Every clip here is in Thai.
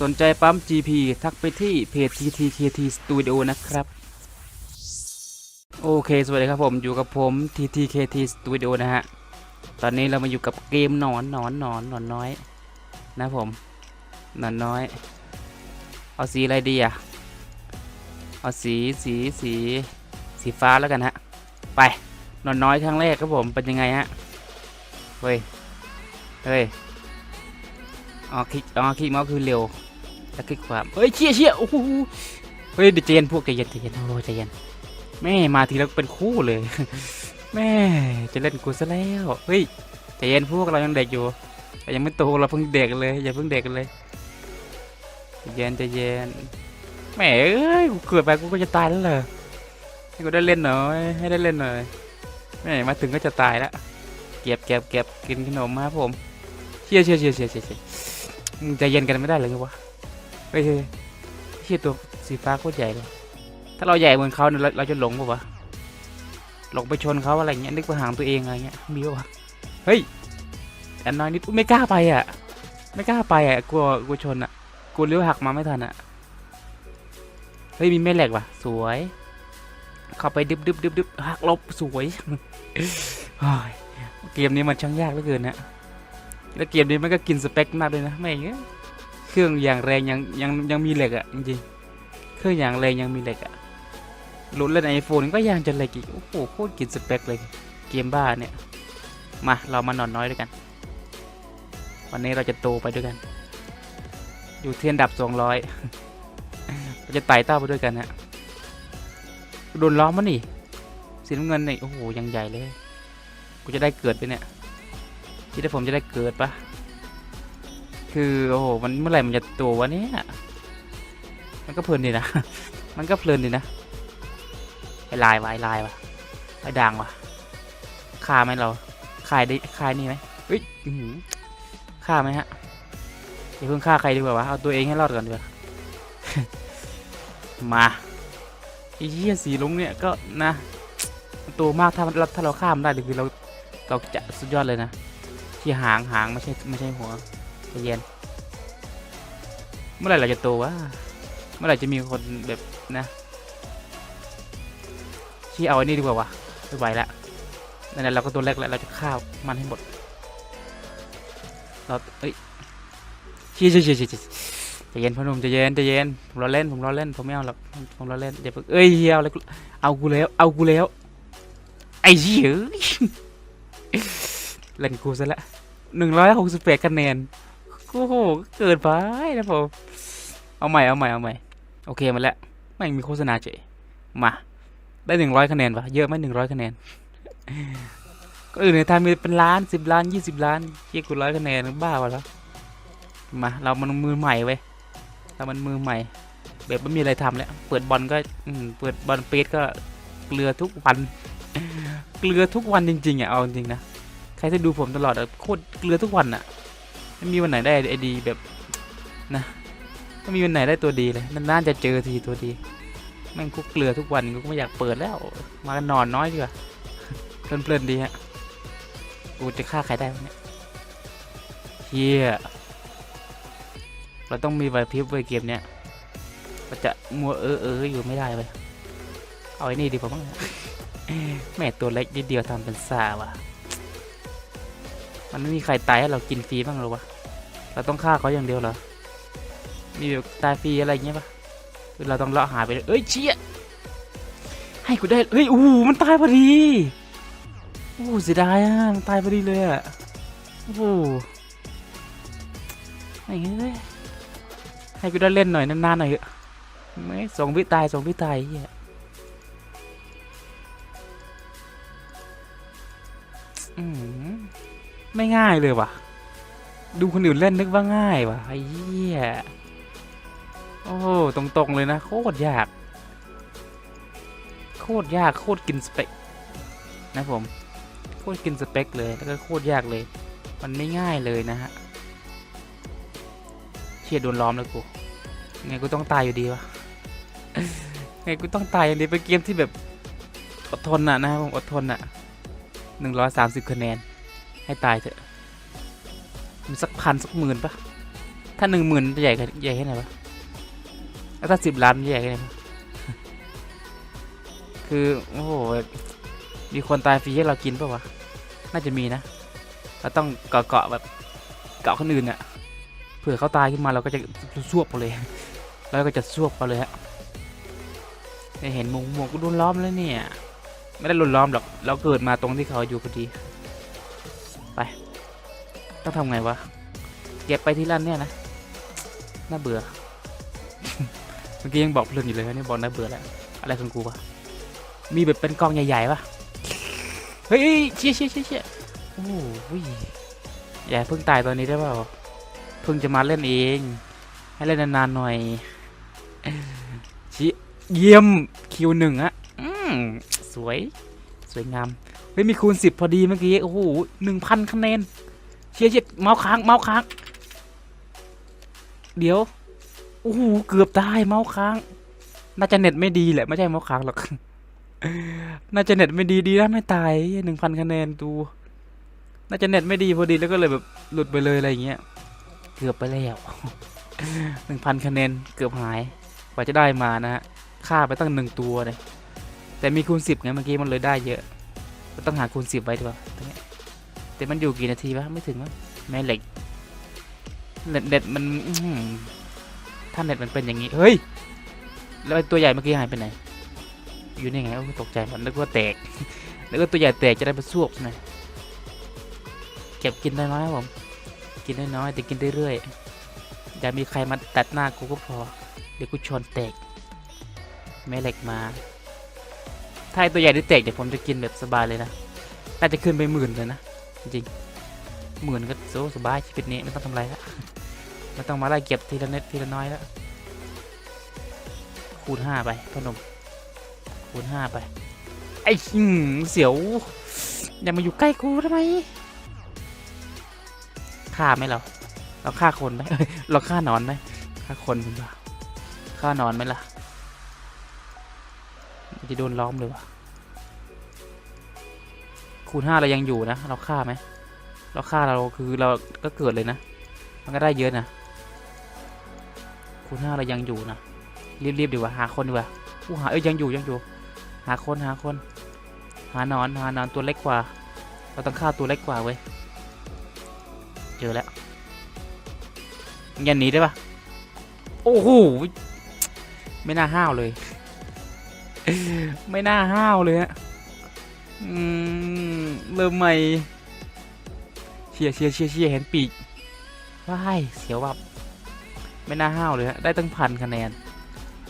สนใจปั๊ม GP ทักไปที่เพจ TTKT Studio นะครับ โอเคสวัสดีครับผมอยู่กับผม TTKT Studio นะฮะ ตอนนี้เรามาอยู่กับเกมหนอนหนอนหนอนหนอนน้อย นะผมหนอนน้อย เอาสีอะไรดีอะเอาสีสีสีสีฟ้าแล้วกันฮะ ไปหนอนน้อยครั้งแรกครับผมเป็นยังไงฮะ เฮ้ย เฮ้ยอ๋อคลิกอ๋อคลิกเมาส์คือเร็ว แล้วคลิกขวามเฮ้ยเชี่ยเชี่ยโอ้โหเฮ้ยเดี๋ยวใจเย็นพวกใจเย็นใจเย็นโอ้ใจเย็นแม่มาทีแล้วเป็นคู่เลย แม่จะเล่นกูซะแล้วเฮ้ยใจเย็นพวกเรายังเด็กอยู่ยังไม่โตเราเพิ่งเด็กเลยอย่าเพิ่งเด็กเลยใจเย็นใจเย็นแม่เอ้ยกูเกิดไปกูก็จะตายแล้วเหรอให้กูได้เล่นหน่อยให้ได้เล่นหน่อยแม่มาถึงก็จะตายแล้วเก็บเก็บเก็บกินขนมมาครับผมเชี่ยเชี่ยเชี่ยเชี่ยเชี่ยเชียมึงใจเย็นกันไม่ได้เลยวะ เฮ้ยเฮ้ยเชี่ยตัวสีฟ้าโคตรใหญ่เลย ถ้าเราใหญ่เหมือนเขาเนี่ยเราเราจะหลงปะวะ หลงไปชนเขาอะไรเงี้ย นึกว่าหางตัวเองอะไรเงี้ย มีปะวะ เฮ้ยอันน้อยนิดไม่กล้าไปอะ ไม่กล้าไปอะ กลัว กลัวชนอะ กลัวเลี้ยวหักมาไม่ทันอะ เฮ้ย มีแม่เหล็กว่ะ สวย เข้าไปดึบดึบดึบดึบหักลบสวยเฮ้ยเกมนี้มันช่างยากเหลือเกินนะแล้วเกมนี้มันก็กินสเปคมากเลยนะ ไม่เงี้ย เครื่องอย่างแรงยังยังยังมีเหล็กอะ่ะจริงๆเครื่องอย่างแรงยังมีเหล็กอะ่ะรุ่นเล่นไอโฟนก็ยังจะเหล็กอีกโอ้โหโคตรกินสเปคเลยเกมบ้าเนี่ยมาเรามานอนน้อยด้วยกัน วันนี้เราจะโตไปด้วยกัน อยู่เที่อันดับสองร้อยเราจะไต่เต้าไปด้วยกันฮะโดนล้อมมันนี่สีน้ำเงินนี่โอ้โหยังใหญ่เลยกูจะได้เกิดไปเนี่ยคิดว่าผมจะได้เกิดปะ คือโอ้โหมันเมื่อไหร่มันจะตัววะเนี่ยมันก็เพลินดีนะ มันก็เพลินดีนะไอ้ลายวะไอ้ลายวะไอ้ด่างวะฆ่าไหมเราฆ่าได้ฆ่านี่ไหมเฮ้ยฆ่าไหมฮะอย่าเพิ่งฆ่าใครดีกว่าวะเอาตัวเองให้รอดก่อนดีกว่ามาไอ้เหี้ยสีลุงเนี่ยก็นะตัวมากถ้ามันถ้าเราฆ่ามันได้คือเราเราจะสุดยอดเลยนะที่หางหางไม่ใช่ไม่ใช่หัว ใจเย็น เมื่อไหร่เราจะโตวะ เมื่อไหร่จะมีคนแบบนะที่เอาไอ้นี่ดีกว่าวะไม่ไหวละนั่นแหละเราก็ตัวเล็กแล้วเราจะฆ่ามันให้หมด เราเอ้ยชี่ยเชี่ยเชี่ยเชี่ยเชี่ยใจเย็นพ่อหนุ่มใจเย็นใจเย็นผมรอเล่นผมรอเล่นผมไม่เอาหรอกผมรอเล่นอย่าเพิ่งเอ้ยเฮียเอาเลยเอากูแล้วเอากูแล้วไอ้เหี้ยเล่นกูซะละหนึ่งร้อยหกสิบแปดคะแนน โอ้โหเกินไปนะผม เอาใหม่เอาใหม่เอาใหม่โอเคมาแล้วไม่งมีโฆษณาเฉยมา ได้หนึ่งร้อยคะแนนปะเยอะไหมหนึ่งร้อยคะแนนก็อื่นในไทยมีเป็นล้านสิบล้านยี่สิบล้านเยี่ยกูร้อยคะแนนบ้าวะแล้วมาเรามันมือใหม่เว้ยเรามันมือใหม่แบบไม่มีอะไรทำแล้ว เปิดบอลก็อืเปิดบอลเปสก็เกลือทุกวัน เกลือทุกวันจริงๆอะเอาจริงนะ ใครที่ดูผมตลอดโคตรเกลือทุกวันอะ ไม่มีวันไหนได้ไอดีแบบนะไม่มีวันไหนได้ตัวดีเลยนานๆจะเจอทีตัวดีแม่งคุกเกลือทุกวันก็ไม่อยากเปิดแล้ว มากันนอนน้อยดีกว่าเพลินๆดีฮะกูจะฆ่าใครได้เนี่ยเฮียเราต้องมีไหวพริบไว้เกมเนี้ยเราจะมัวเออเอออยู่ไม่ได้เลยเอาไอ้นี่ดีกว่ามั้งแม่ตัวเล็กนิดเดียวทำเป็นซาว่ะ มันไม่มีใครตายให้เรากินฟรีบ้างหรอวะ เราต้องฆ่าเขาอย่างเดียวเหรอ มีแบบตายฟรีอะไรเงี้ยปะคือเราต้องเลาะหาไปเลยเอ้ยเชี่ยให้กูได้ เฮ้ย โอ้มันตายพอดี โอ้เสียดายอะ มันตายพอดีเลยอะ โอ้โหไอ้เงี้ยให้กูได้เล่นหน่อยนานๆหน่อยเถอะไม่สองวิตายสองวิตายเฮียอืม ไม่ง่ายเลยว่ะ ดูคนอื่นเล่นนึกว่าง่ายว่ะไอ้เหี้ยโอ้ตรงๆเลยนะ โคตรยาก โคตรยากโคตรกินสเปคนะผมโคตรกินสเปคเลยแล้วก็โคตรยากเลย มันไม่ง่ายเลยนะฮะเชียดโดนล้อมแล้วกูไงกูต้องตายอยู่ดีวะไงกูต้องตายอย่างดีเป็นเกมที่แบบอดทนน่ะนะผมอดทนน่ะหนึ่งร้อยสามสิบคะแนน ให้ตายเถอะมันสักพันสักหมื่นปะถ้าหนึ่งหมื่นจะใหญ่ใหญ่แค่ไหนวะแล้วถ้าสิบล้านจะใหญ่แค่ไหนวะคือโอ้โหมีคนตายฟรีให้เรากินปล่าวะน่าจะมีนะเราต้องเกาะเกาะแบบเกาะคนอื่นอะเผื่อเขาตายขึ้นมาเราก็จะซวบไปเลยแล้วก็จะซวบไปเลยฮะเห็นหมุงหมวกก็โดนล้อมแล้วเนี่ย ไม่ได้โดนล้อมหรอก เราเกิดมาตรงที่เขาอยู่พอดี ไปต้องทำไงวะ เก็บไปที่ร้านเนี่ยนะ น่าเบื่อ เมื่อกี้ยังบอกเพลินอยู่เลยนี่บอกน่าเบื่อแล้ว อะไรของกูวะ มีแบบเป็นกองใหญ่ๆปะเฮ้ยเชี่ยเชี่ยเชี่ยโอ้โหอย่าเพิ่งตายตอนนี้ได้เปล่า เพิ่งจะมาเล่นเอง ให้เล่นนานๆหน่อยชิเยี่ยมคิวหนึ่งอะอสวย สวยงาม เฮ้ยมีคูณสิบพอดีเมื่อกี้ โอ้โหหนึ่งพันคะแนน เชียร์เชียร์เมาส์ค้าง เมาส์ค้าง เดี๋ยว โอ้โห เกือบตาย เมาส์ค้าง น่าจะเน็ตไม่ดีแหละ ไม่ใช่เมาส์ค้างหรอก น่าจะเน็ตไม่ดีดีนะไม่ตายหนึ่งพันคะแนนดูน่าจะเน็ตไม่ดีพอดีแล้วก็เลยแบบหลุดไปเลยอะไรอย่างเงี้ย เกือบไปแล้วหนึ่งพันคะแนนเกือบหาย กว่าจะได้มานะฮะฆ่าไปตั้งหนึ่งตัวเลย แต่มีคูณสิบไงเมื่อกี้มันเลยได้เยอะ ต้องหาคูณสิบไว้ดีกว่าตรงนี้แต่มันอยู่กี่นาทีวะไม่ถึงมั้งแม่เหล็กเน็ตเน็ตมันถ้าเน็ตมันเป็นอย่างนี้ เฮ้ย แล้วตัวใหญ่เมื่อกี้หายไปไหน อยู่นี่ไงโอ้ตกใจมดนึกว่าแตกนึกว่าตัวใหญ่แตกจะได้ไปซวบใช่ไหมเก็บกินได้น้อยครับผม กินได้น้อยแต่กินได้เรื่อยอย่ามีใครมาตัดหน้ากูก็พอ เดี๋ยวกูชนแตกแม่เหล็กมา ถ้าตัวใหญ่ได้แตกเดี๋ยวผมจะกินแบบสบายเลยนะ น่าจะขึ้นไปหมื่นเลยนะ จริงหมื่นก็โซสบายชีวิตนี้ไม่ต้องทำอะไรแล้วไม่ต้องมาไล่เก็บทีละเน็ตทีละน้อยแล้ว คูณห้าไปพนม คูณห้าไป ไอ้หืมเสียว อย่ามาอยู่ใกล้กูทำไมฆ่าไหมเรา เราฆ่าคนไหมเราฆ่านอนไหมฆ่าคนเป็นปะฆ่านอนไหมล่ะ จะโดนล้อมเลยวะคูณห้าเรายังอยู่นะ เราฆ่าไหม เราฆ่าเราคือเราก็เกิดเลยนะ มันก็ได้เยอะนะ คูณห้าเรายังอยู่นะ รีบๆดีกว่าหาคนดีกว่าผู้หาเอ้ยยังอยู่ยังอยู่ หาคนหาคน หานอนหานอนตัวเล็กกว่า เราต้องฆ่าตัวเล็กกว่าเว้ย เจอแล้วยันหนีได้ปะโอ้โห ไม่น่าห้าวเลย ไม่น่าห้าวเลยฮะอืมเริ่มใหม่เชียเชียเชียเชียเห็นปีกว้ายเสียวแบบไม่น่าห้าวเลยฮะได้ตั้งพันคะแนน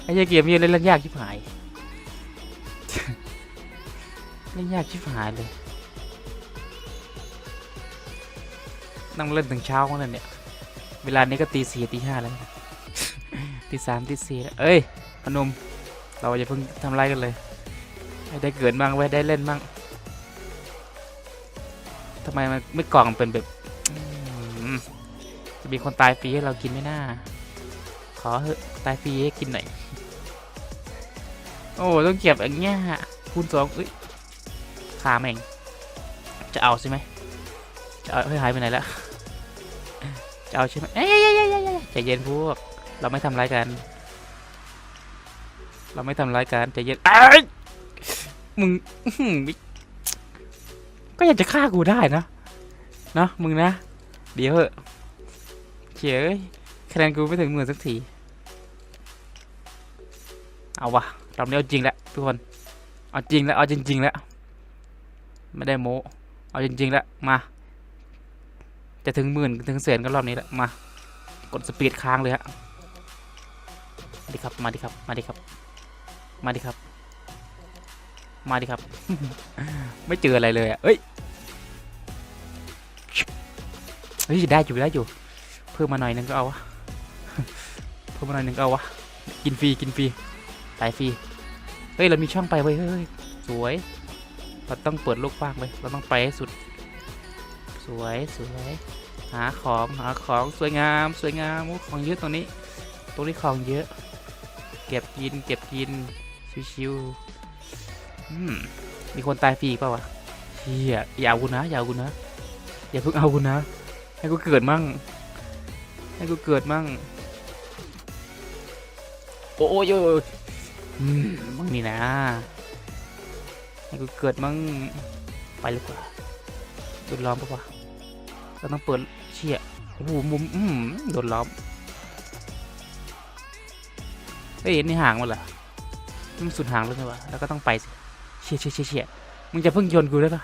ไอ้เหี้ยเกมนี้เล่นเล่นยากชิบหายเล่นยากชิบหายเลยนั่งเล่นถึงเช้าแล้วเนี่ย เวลานี้ก็ตีสี่ตีห้าแล้วตีสามตีสี่แล้วเอ้ยพนม เราอย่าเพิ่งทำไรกันเลยได้เกิดบ้างไว้ได้เล่นบ้างทำไมมันไม่กล่องเป็นแบบจะมีคนตายฟรีให้เรากินไม่น่า ขอเถอะตายฟรีให้กินหน่อย โอ้ต้องเก็บอย่างเงี้ยคูณสองเอ้ยขาแม่ง จะเอาใช่ไหมจะเอาหายไปไหนแล้วจะเอาใช่ไหมเอ้ยเอ้ยเอ้ยเอ้ยเอ้ยใจเย็นพวก เราไม่ทำร้ายกัน เราไม่ทำร้ายกันใจเย็นไอ้ยมึงอื้อหือก็อยากจะฆ่ากูได้นะเนาะมึงนะ เดี๋ยวเหอะเฉยคะแนนกูไม่ถึงหมื่นสักที เอาวะรอบนี้เอาจริงแล้วทุกคน เอาจริงแล้ว เอาจริง ๆ แล้ว ไม่ได้โม้เอาจริง ๆ แล้ว มา จะถึงหมื่นถึงแสนก็รอบนี้แล้วมา กดสปีดค้างเลยฮะมาดิครับ มาดิครับ มาดิครับ มาดิครับ มาดิครับ ไม่เจออะไรเลยอะเอ้ยเฮ้ยได้อยู่ได้อยู่ เพิ่มมาหน่อยนึงก็เอาวะ เพิ่มมาหน่อยนึงก็เอาวะ กินฟรีกินฟรีตายฟรี เฮ้ยเรามีช่องไปเว้ยเฮ้ยสวย เราต้องเปิดโลกกว้างไปเราต้องไปให้สุด สวยสวยหาของหาของสวยงาม สวยงามของเยอะตรงนี้ ตรงนี้ของเยอะ เก็บกินเก็บกิน ชิวๆอืมมีคนตายฟรีอีกเปล่าวะเฮียอย่าเอากูนะอย่าเอากูนะอย่าเพิ่งเอากูนะ ให้กูเกิดมั่ง ให้กูเกิดมั่งโอ้ยโอ้ยโอ้ยอืมมั่งนี่นะ ให้กูเกิดมั่งไปเลยกว่าโดนล้อมปะวะเราต้องเปิดเชี่ยโอ้โหมุมอืมโดนล้อมเฮ้ยนี่ห่างมันเหรอ มันสุดห่างเลยไงวะ แล้วก็ต้องไปเชี่ยเชี่ยเชี่ยเชี่ยมึงจะเพิ่งโยนกูได้ปะ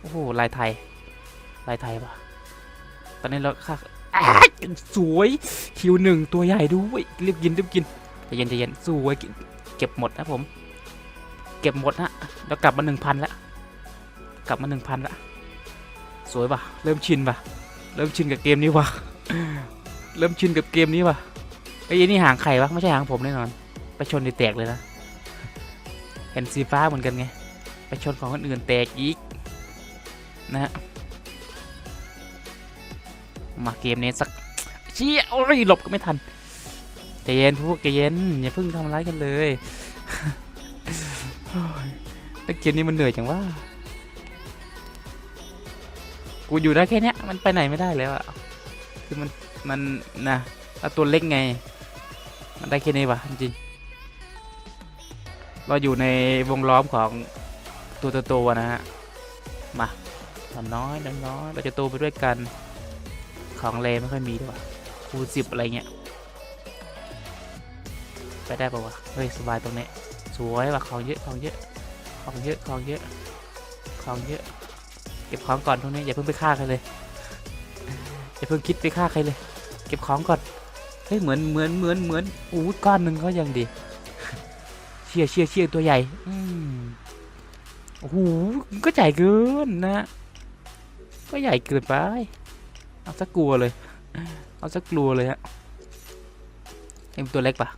โอ้โหลายไทย ลายไทยปะตอนนี้เราค่าสวยคิวหนึ่งตัวใหญ่ด้วยรีบกินรีบกินใจเย็นใจเย็นสวยเก็บหมดนะผม เก็บหมดนะแล้วกลับมาหนึ่งพันละกลับมาหนึ่งพันละสวยปะเริ่มชินปะเริ่มชินกับเกมนี้วะเริ่มชินกับเกมนี้วะไอ้ยี่นี่หางไข่ปะไม่ใช่หางผมแน่นอน ไปชนในแตกเลยนะ เห็นสีฟ้าเหมือนกันไง ไปชนของคนอื่นแตกอีก นะฮะ มาเกมนี้สักเชี่ยโอ้ยหลบก็ไม่ทันใจเย็นพวกใจเย็นอย่าเพิ่งทำร้ายกันเลยแต่เกมนี้มันเหนื่อยจังว่ากูอยู่ได้แค่นี้มันไปไหนไม่ได้แล้วอะคือมันมันนะแล้วตัวเล็กไง มันได้แค่นี้วะจริง เราอยู่ในวงล้อมของตัวโตๆอะนะฮะ มาตอนน้อยน้อย เราจะโตไปด้วยกัน ของเลไม่ค่อยมีด้วยวะคูสิบอะไรเงี้ย ไปได้ปะวะ เฮ้ย สบายตรงนี้ สวยว่ะ ของเยอะ ของเยอะ ของเยอะ ของเยอะ ของเยอะ เก็บของก่อนตรงนี้ อย่าเพิ่งไปฆ่าใครเลย อย่าเพิ่งคิดไปฆ่าใครเลย เก็บของก่อน เฮ้ย เหมือน เหมือน เหมือน เหมือนอู้ก้อนหนึ่งก็ยังดี เชี่ยเชี่ยเชี่ยตัวใหญ่อืมโอ้โหก็ใหญ่เกินนะ ก็ใหญ่เกินไป เอาสักกลัวเลย เอาสักกลัวเลยฮะเอ็มตัวเล็กปะ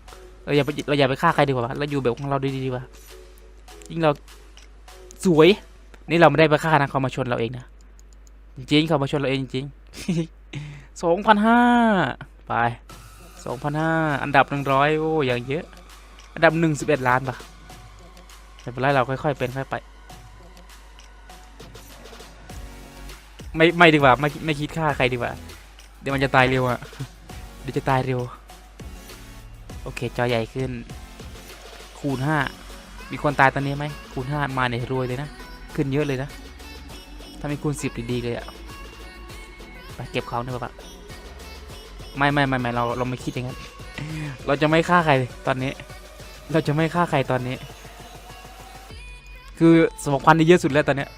เราอย่าไปเราอย่าไปฆ่าใครดีกว่าเราอยู่แบบของเราดีดีกว่ายิ่งเราสวย นี่เราไม่ได้ไปฆ่านะเขามาชนเราเองนะ จริงๆเขามาชนเราเองจริงๆสองพันห้าไปสองพันห้าอันดับหนึ่งร้อยโอ้อย่างเยอะ อันดับหนึ่งสิบเอ็ดล้านปะไม่เป็นไรเราค่อยๆเป็นค่อยไป ไม่ไม่ดีกว่าไม่ไม่คิดฆ่าใครดีกว่า เดี๋ยวมันจะตายเร็วอะเดี๋ยวจะตายเร็ว โอเคจอใหญ่ขึ้น คูณห้ามีคนตายตอนนี้ไหมคูณห้ามาเนี่ยรวยเลยนะ ขึ้นเยอะเลยนะ ถ้ามีคูณสิบดีๆเลยอะไปเก็บเขาเนี่ยปะไม่ไม่ไม่ไม่เราเราไม่คิดอย่างนั้น เราจะไม่ฆ่าใครตอนนี้ เราจะไม่ฆ่าใครตอนนี้ คือสมองควันนี่เยอะสุดแล้วตอนเนี้ย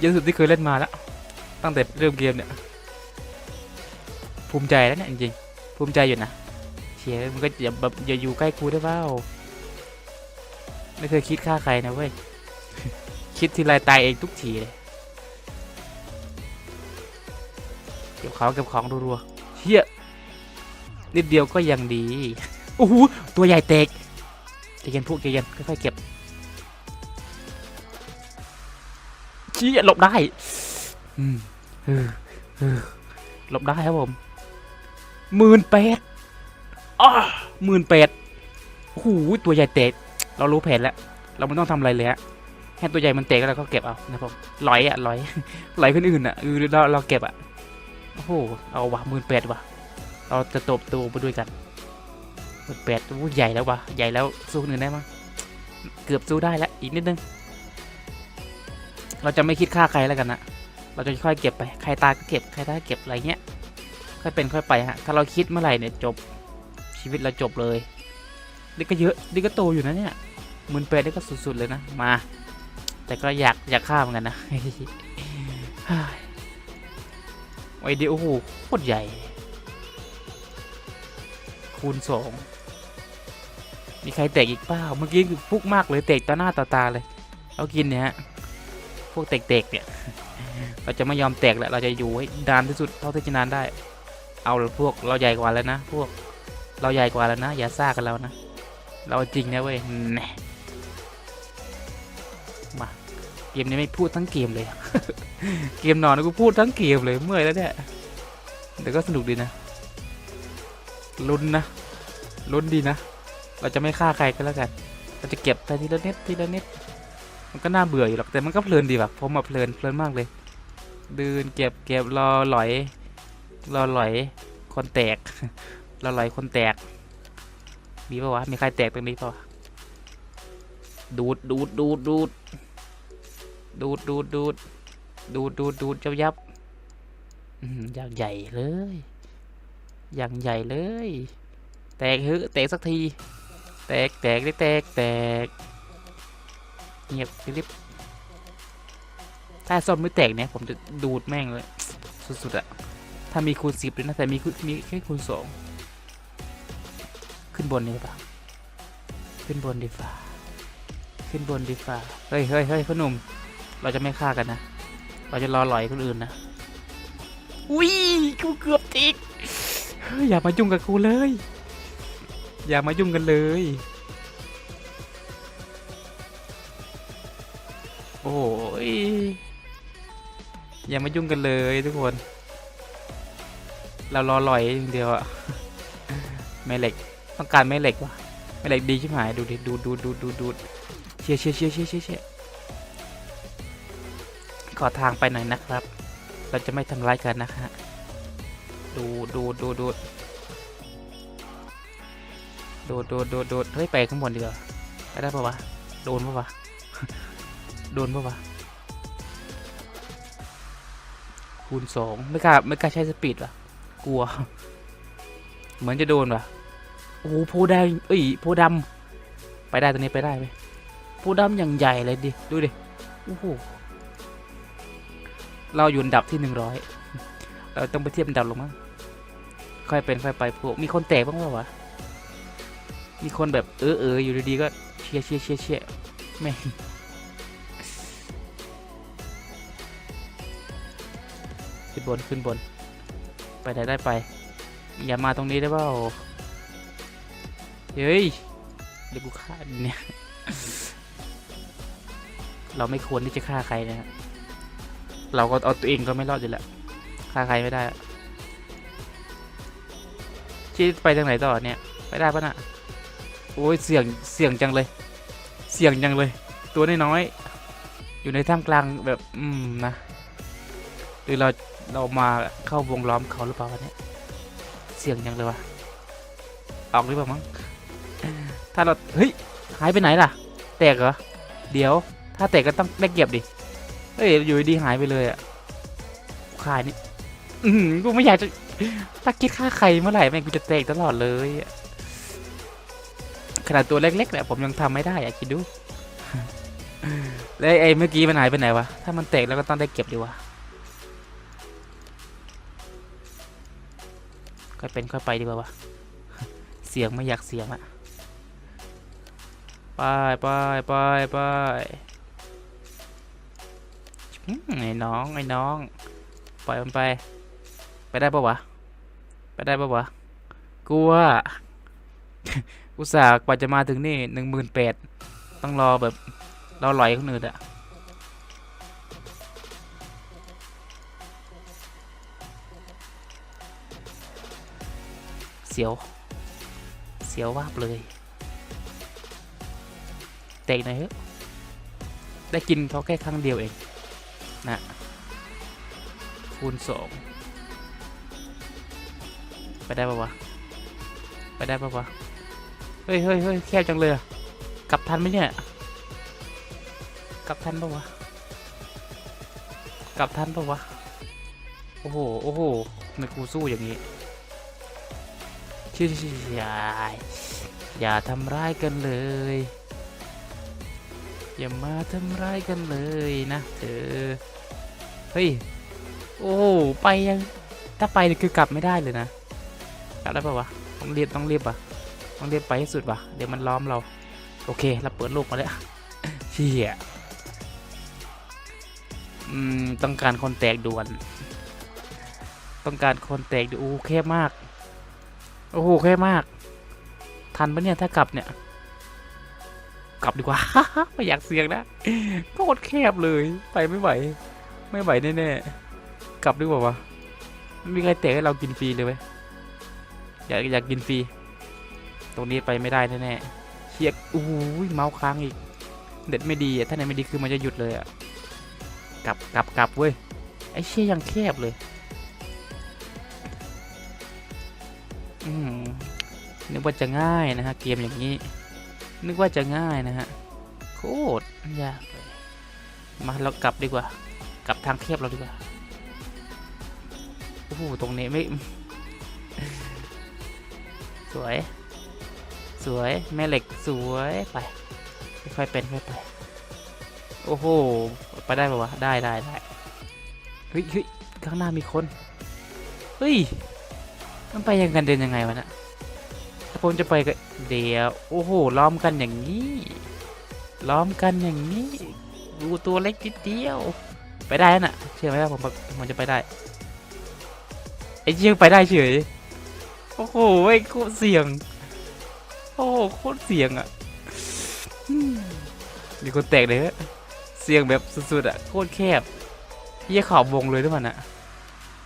เยอะสุดที่เคยเล่นมาแล้ว ตั้งแต่เริ่มเกมเนี่ย ภูมิใจแล้วเนี่ยจริงๆภูมิใจอยู่นะเชียมันก็อย่าแบบอย่าอยู่ใกล้กูได้เปล่าไม่เคยคิดฆ่าใครนะเว้ย คิดทีไรตายเองทุกทีเลยเก็บของเก็บของรัวๆเฮียนิดเดียวก็ยังดี โอ้โห ตัวใหญ่เตก เย็นพวกใจเย็นค่อยๆเก็บเชี่ยหลบได้อืมเออเออหลบได้ครับผมหมื่นแปดอ้าหมื่นแปดโอ้โหตัวใหญ่เตะเรารู้แผนแล้ว เราไม่ต้องทำอะไรเลยฮะแค่ตัวใหญ่มันเตะแล้วเราก็เก็บเอานะครับผมลอยอะลอยลอยคนอื่นอะเออเราเราเก็บอะโอ้โหเอาวะหมื่นแปดวะเราจะโตบโตไปด้วยกัน หกแปดโอ้ใหญ่แล้ววะใหญ่แล้วสู้คนอื่นได้มั้งเกือบสู้ได้แล้วอีกนิดนึง เราจะไม่คิดฆ่าใครแล้วกันนะเราจะค่อยเก็บไปใครตายก็เก็บใครตายเก็บอะไรเงี้ยค่อยเป็นค่อยไปฮะถ้าเราคิดเมื่อไหร่เนี่ยจบชีวิตเราจบเลยนี่ก็เยอะนี่ก็โตอยู่นะเนี่ยหมื่นแปดนี่ก็สุดๆเลยนะมา แต่ก็อยากอยากฆ่าเหมือนกันนะไอเดียโอ้โหโคตรใหญ่คูณสอง มีใครแตกอีกเปล่าเมื่อกี้คือฟุกมากเลยแตกต่อหน้าต่อตาเลยเอากินเนี่ยฮะพวกเตกๆเนี่ยเราจะไม่ยอมแตกแหละเราจะอยู่ให้นานที่สุดเท่าที่จะนานได้ เอาพวกเราใหญ่กว่าแล้วนะ พวกเราใหญ่กว่าแล้วนะ อย่าซ่ากันแล้วนะ เราจริงนะเว้ยแหน่มาเกมนี้ไม่พูดทั้งเกมเลย เกมนอนกูพูดทั้งเกมเลยเมื่อยแล้วเนี่ยแต่ก็สนุกดีนะลุ้นนะลุ้นดีนะ เราจะไม่ฆ่าใครก็แล้วกัน เราจะเก็บไปทีละนิดทีละนิด มันก็น่าเบื่ออยู่หรอกแต่มันก็เพลินดีแบบผมมาเพลินเพลินมากเลย เดินเก็บเก็บรอหลอยรอหลอยคนแตกเราลอยคนแตก มีปะวะมีใครแตกตรงนี้ปะวดูดดูดดูดดูดดูดดูดดูดดูดดูดดูดยับยับอย่างใหญ่เลย อย่างใหญ่เลย แตกเฮ้แตกสักที แตกแตกได้แตกแตกเงียบริบถ้าซ่อมไม่แตกเนี่ยผมจะดูดแม่งเลย สุดๆอะถ้ามีคูณสิบเลยนะแต่มีคูณมีแค่คูณสองขึ้นบนนี่ปะขึ้นบนดีฟ้าขึ้นบนดีฟ้าเฮ้ยเฮ้ยเฮ้ยพ่อหนุ่ม เราจะไม่ฆ่ากันนะ เราจะรอหลอยคนอื่นนะ อุ้ยกูเกือบติดเฮ้ยอย่ามายุ่งกับกูเลย อย่ามายุ่งกันเลย โอ้ยอย่ามายุ่งกันเลยทุกคน เรารอลอยอย่างเดียวอะแม่เหล็กต้องการแม่เหล็กวะแม่เหล็กดีชิบหายดูดิดูดูดูดูดูเชียเชียเชียเชียเชียเชียขอทางไปหน่อยนะครับ เราจะไม่ทำร้ายกันนะฮะดูดูดูดูดู ดูดูดูเฮ้ยไปข้างบนดีกว่าไปได้ปะวะ โดนปะวะ โดนปะวะ คูณสองไม่กล้าไม่กล้าใช้สปีดวะกลัว เหมือนจะโดนวะโอ้โหโพแดงเอ้ยโพดำไปได้ตัวนี้ไปได้ไหมโพดำอย่างใหญ่เลยดิ ดูดิ โอ้โห เราอยู่อันดับที่หนึ่งร้อยเราต้องไปเทียบอันดับลงมั้งค่อยเป็นค่อยไปพวกมีคนแตกบ้างปะวะ มีคนแบบเออเอออยู่ดีๆก็เชียร์เชียร์เชียร์เชียร์แม่ขึ้นบนขึ้นบน ไปไหนได้ไป อย่ามาตรงนี้ได้เปล่าเฮ้ยเดี๋ยวกูฆ่าเนี่ย เราไม่ควรที่จะฆ่าใครนะฮะเราก็เอาตัวเองก็ไม่รอดอยู่แล้วฆ่าใครไม่ได้ชี้ไปทางไหนต่อเนี่ย ไปได้ปะน่ะ โอ้ยเสี่ยงเสี่ยงจังเลย เสี่ยงจังเลย ตัวน้อยๆอยู่ในท่ามกลางแบบอืมนะหรือเราเรามาเข้าวงล้อมเขาหรือเปล่าวะเนี่ยเสี่ยงจังเลยวะออกหรือเปล่ามั้งถ้าเราเฮ้ยหายไปไหนล่ะ แตกเหรอเดี๋ยว ถ้าแตกก็ต้องได้เก็บดิเฮ้ยอยู่ดีหายไปเลยอะขายนี่อืมกูไม่อยากจะถ้าคิดค่าใครเมื่อไหร่แม่งกูจะแตกตลอดเลยอะ ขนาดตัวเล็กๆเนี่ยผมยังทำไม่ได้อะคิดดูแล้วไอ้เมื่อกี้มันหายไปไหนวะ ถ้ามันแตกแล้วก็ต้องได้เก็บดีวะค่อยเป็นค่อยไปดีกว่าวะ เสียงไม่อยากเสียงอะไปไปไปไปไอ้น้องไอ้น้อง ปล่อยมันไป ไปได้ปะวะ ไปได้ปะวะ กลัว อุตส่าห์กว่าจะมาถึงนี่หนึ่งหมื่นแปดต้องรอแบบรอลอยคนอื่นอะเสียว เสียววาบเลย เตกหน่อยเถอะได้กินเขาแค่ครั้งเดียวเองนะคูณสองไปได้ปะวะ ไปได้ปะวะ เฮ้ยเฮ้ยเฮ้ยแคบจังเลยอะกลับทันไหมเนี่ย กลับทันปะวะ กลับทันปะวะ โอ้โห โอ้โหทำไมกูสู้อย่างนี้ชื่ออย่าอย่าทำร้ายกันเลย อย่ามาทำร้ายกันเลยนะเออเฮ้ย โอ้ไปยัง ถ้าไปคือกลับไม่ได้เลยนะ กลับได้ปะวะ ต้องเรียบต้องเรียบอะ ต้องเรียบไปให้สุดว่ะเดี๋ยวมันล้อมเรา โอเค เราเปิดโลกมาแล้วเชี่ยอืมต้องการคนแตกด่วน ต้องการคนแตกด่วนโอ้แคบมาก โอ้โหแคบมาก ทันปะเนี่ยถ้ากลับเนี่ย กลับดีกว่า ไม่อยากเสี่ยงนะโคตรแคบเลย ไปไม่ไหว ไม่ไหวแน่ๆกลับดีกว่าวะไม่มีใครแตกให้เรากินฟรีเลยเว้ยอยากอยากกินฟรี ตรงนี้ไปไม่ได้แน่ๆเชียกอู้ยเมาส์ค้างอีก เด็ดไม่ดีอะถ้าไหนไม่ดีคือมันจะหยุดเลยอะกลับกลับกลับเว้ยไอ้เชี่ยยังแคบเลยอืมนึกว่าจะง่ายนะฮะเกมอย่างนี้ นึกว่าจะง่ายนะฮะโคตรยากเลยมาเรากลับดีกว่า กลับทางเทียบเราดีกว่าโอ้โหตรงนี้ไม่ สวย สวยแม่เหล็กสวยไปค่อยเป็นค่อยไปโอ้โหไปได้ปะวะได้ได้ได้เฮ้ยเฮ้ยข้างหน้ามีคนเฮ้ยมันไปยังกันเดินยังไงวะนะถ้าผมจะไปก็เดี๋ยวโอ้โหล้อมกันอย่างนี้ล้อมกันอย่างนี้ดูตัวเล็กนิดเดียวไปได้น่ะเชื่อไหมว่าผมผมจะไปได้ไอ้เชี่ยไปได้เฉยโอ้โหไอ้โคตรเสี่ยง โอ้โหโคตรเสี่ยงอะอืมมีคนแตกเลยฮะเสี่ยงแบบสุดๆอะโคตรแคบเยี่ยขอบวงเลยด้วยมันอะ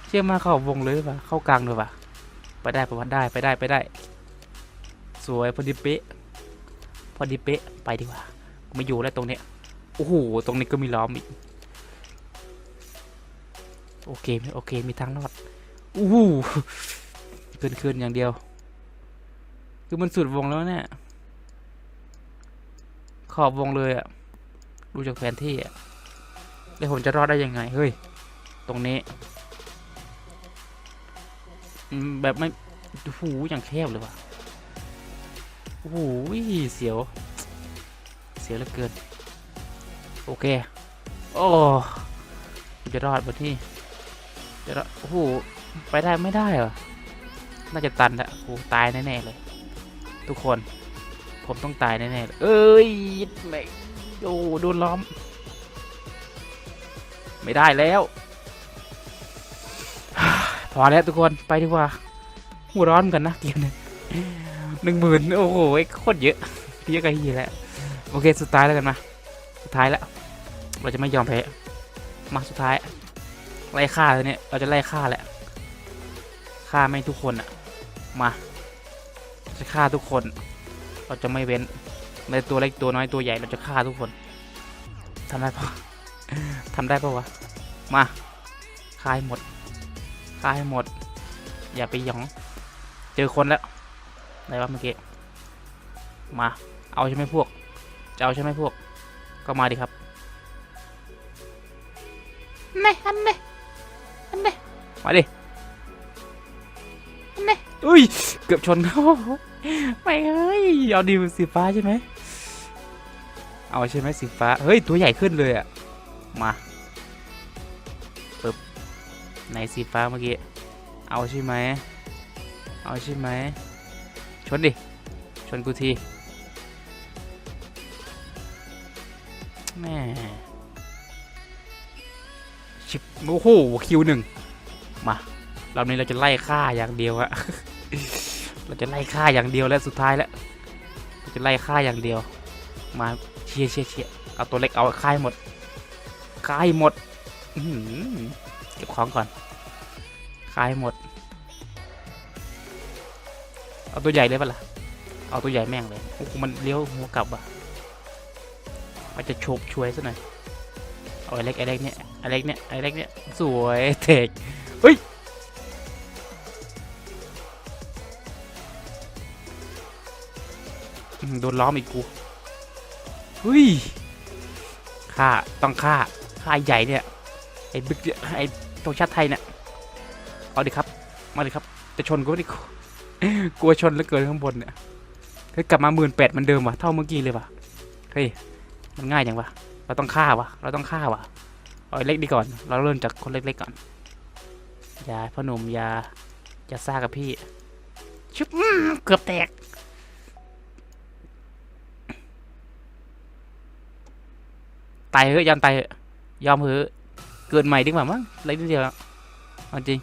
เชื่อมาขอบวงเลยหรือเปล่าเข้ากลางเลยปะไปได้ประวัติได้ไปได้ไปได้ สวยพอดีเป๊ะพอดีเป๊ะไปดีกว่าไม่อยู่แล้วตรงเนี้ยโอ้โหตรงนี้ก็มีล้อมอีกโอเคโอเคมีทางรอดอู้หูขึ้นขึ้นอย่างเดียว คือมันสุดวงแล้วเนี่ย ขอบวงเลยอะดูจากแผนที่อะแล้วผมจะรอดได้ยังไง เฮ้ย ตรงนี้ แบบไม่โอ้โหอย่างแคบเลยว่ะโอ้โหเสียว เสียวเหลือเกิน โอเค โอ้จะรอดบนที่จะรอดโอ้โห ไปได้ไม่ได้เหรอ น่าจะตันละโอ้ตายแน่ๆเลย ทุกคน ผมต้องตายแน่ๆ เอ้ยแม่โอ้โดนล้อม ไม่ได้แล้ว พอแล้วทุกคนไปดีกว่า หัวร้อนกันนะเกมเนี้หนึ่งหมื่นโอ้โหโคตรเยอะเยอะกันทีแล้วโอเคสุดท้ายแล้วกันมา สุดท้ายแล้ว เราจะไม่ยอมแพ้มาสุดท้าย ไล่ฆ่าเลยเนี่ยเราจะไล่ฆ่าแหละฆ่าไม่ทุกคนอะมา จะฆ่าทุกคน เราจะไม่เว้นไม่ตัวเล็กตัวน้อยตัวใหญ่เราจะฆ่าทุกคนทำได้ปะทำได้ปะวะ มาฆ่าให้หมดฆ่าให้หมด อย่าไปหยอง เจอคนแล้วไหนวะเมื่อกี้ มา เอาใช่ไหมพวก จะเอาใช่ไหมพวก ก็มาดิครับเน่อันเน่อันเน่มาดิอันเน่อุ้ย เกือบชนเขา ไม่เฮ้ยเอาดิวสีฟ้าใช่ไหมเอาใช่ไหมสีฟ้า เฮ้ย ตัวใหญ่ขึ้นเลยอะมาปึ๊บไหนสีฟ้าเมื่อกี้ เอาใช่ไหม เอาใช่ไหม ชนดิ ชนกูทีแม่ชิบโอ้โหคิวหนึ่งมารอบนี้เราจะไล่ฆ่าอย่างเดียวอะ ราจะไล่ฆ่าอย่างเดียวแล้วสุดท้ายแล้วจะไล่ฆ่าอย่างเดียว มาเชียร์เชียร์เชียร์เอาตัวเล็กเอาฆ่าให้หมดฆ่าให้หมดเก็บของก่อนฆ่าให้หมด เอาตัวใหญ่เลยปะล่ะเอาตัวใหญ่แม่งเลยโอ้โหมันเลี้ยวหัวกลับอะมันจะโฉบช่วยซะหน่อยเอาไอ้เล็กไอ้เล็กเนี่ยไอ้เล็กเนี่ยไอ้เล็กเนี่ยสวยเทกเฮ้ย โดนล้อมอีกกูเฮ้ยฆ่าต้องฆ่าฆ่าใหญ่เนี่ยไอ้บิ๊กเนี่ยไอ้ตรงชาติไทยเนี่ยเอาดิครับมาดิครับจะชนกูไม่ได้กูกลัวชนแล้วเกินข้างบนเนี่ยเฮ้ยกลับมาหมื่นแปดมันเดิมว่ะเท่าเมื่อกี้เลยว่ะเฮ้ยมันง่ายจังวะเราต้องฆ่าวะเราต้องฆ่าวะเอาไอ้เล็กดีก่อน เราเริ่มจากคนเล็กๆก่อนอย่าพ่อหนุ่มอย่าอย่าซ่ากับพี่ชุบเกือบแตก ตายเหอะยอมตายเหอะยอมเหอะเกิดใหม่ดีกว่ามั้งเล็กนิดเดียวจริง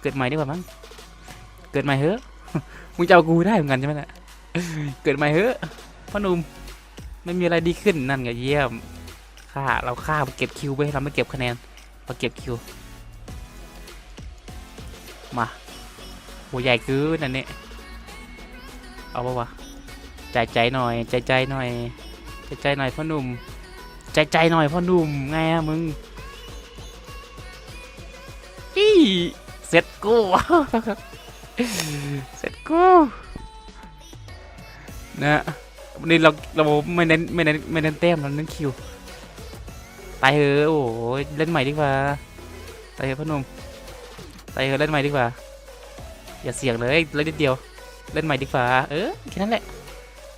เกิดใหม่ดีกว่ามั้งเกิดใหม่เหอะมึงจะเอากูได้เหมือนกันใช่ไหมเนี่ยเกิดใหม่เหอะพ่อหนุ่มไม่มีอะไรดีขึ้นนั่นไงเยี่ยมฆ่าเราฆ่าเก็บคิวไปเราไม่เก็บคะแนนเราเก็บคิวมาหัวใหญ่กืนนั่นนี่เอาปะวะใจใจหน่อยใจใจหน่อยใจใจหน่อยพ่อหนุ่ม ใจใจหน่อยพ่อหนุ่มไงอะมึงอี้เสร็จกูเสร็จกูนะวันนี้เราเราไม่เน้นไม่เน้นไม่เน้นแต้มเราเน้นคิวตายเถอะโอ้โหเล่นใหม่ดีกว่าตายเถอะพ่อหนุ่มตายเถอะเล่นใหม่ดีกว่า อย่าเสี่ยงเลยเล่นนิดเดียว เล่นใหม่ดีกว่าเออแค่นั้นแหละ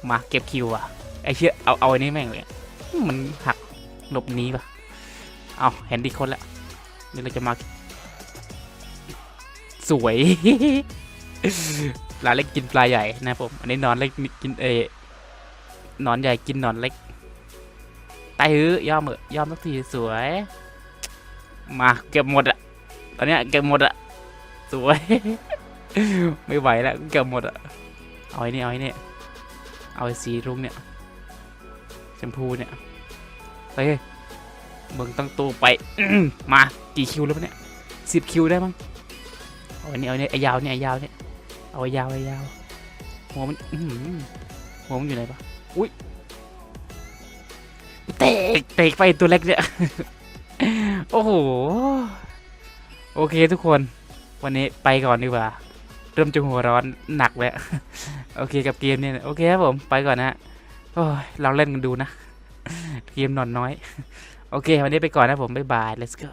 มาเก็บคิวอะไอเชี่ยเอาเอาอันนี้แม่งเลยอะมันหัก หลบหนีปะเอาเห็นดีคนละนี่เราจะมา สวยปลาเล็กกินปลาใหญ่นะผมอันนี้นอนเล็กกินเอนอนใหญ่กินนอนเล็กตายฮือยอมเอะยอมสักทีสวย มาเก็บหมดอะตอนนี้เก็บหมดอะสวย ไม่ไหวแล้วเก็บหมดอะเอาไอ้นี่เอาไอ้นี่เอาไอ้สีรุ้งเนี่ยแชมพูเนี่ย เฮ้ยเบิ่งตั้งตัวไป มากี่คิวแล้ววะเนี่ยสิบคิวได้มั้งเอาไอ้นี่เอาไอ้นี่ไอ้ยาวเนี่ยไอ้ยาวเนี่ยเอาไอ้ยาวไอ้ยาวหัวมันหัวมันอยู่ไหนปะอุ้ยเตะเตะไปตัวเล็กเนี่ยโอ้โหโอเคทุกคน วันนี้ไปก่อนดีกว่า เริ่มจะหัวร้อนหนักแล้ว โอเคกับเกมเนี่ยโอเคครับผมไปก่อนนะฮะโอ้ยเราเล่นกันดูนะ เกมนอนน้อย โอเค วันนี้ไปก่อนนะผม บ๊ายบาย let's go